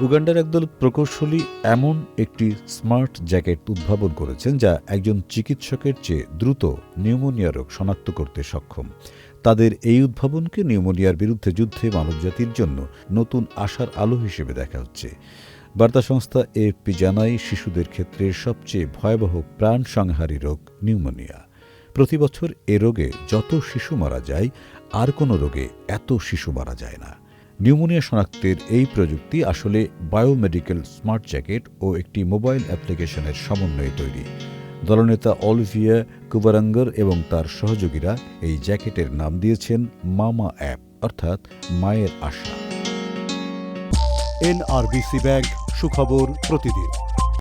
উগান্ডার একদল প্রকৌশলী এমন একটি স্মার্ট জ্যাকেট উদ্ভাবন করেছেন যা একজন চিকিৎসকের চেয়ে দ্রুত নিউমোনিয়া রোগ শনাক্ত করতে সক্ষম। তাদের এই উদ্ভাবনকে নিউমোনিয়ার বিরুদ্ধে যুদ্ধে মানবজাতির জন্য নতুন আশার আলো হিসেবে দেখা হচ্ছে। বার্তা সংস্থা এএফপি জানায়, শিশুদের ক্ষেত্রে সবচেয়ে ভয়াবহ প্রাণ সংহারী রোগ নিউমোনিয়া। প্রতি বছর এ রোগে যত শিশু মারা যায়, আর কোনো রোগে এত শিশু মারা যায় না। নিউমোনিয়া শনাক্তের এই প্রযুক্তি আসলে বায়োমেডিক্যাল স্মার্ট জ্যাকেট ও একটি মোবাইল অ্যাপ্লিকেশনের সমন্বয়ে তৈরি। দলনেতা অলিভিয়া কুবারাঙ্গর এবং তার সহযোগীরা এই জ্যাকেটের নাম দিয়েছেন মামা অ্যাপ, অর্থাৎ মায়ের আশা। এনআরবিসি ব্যাংক, সুখবর প্রতিদিন।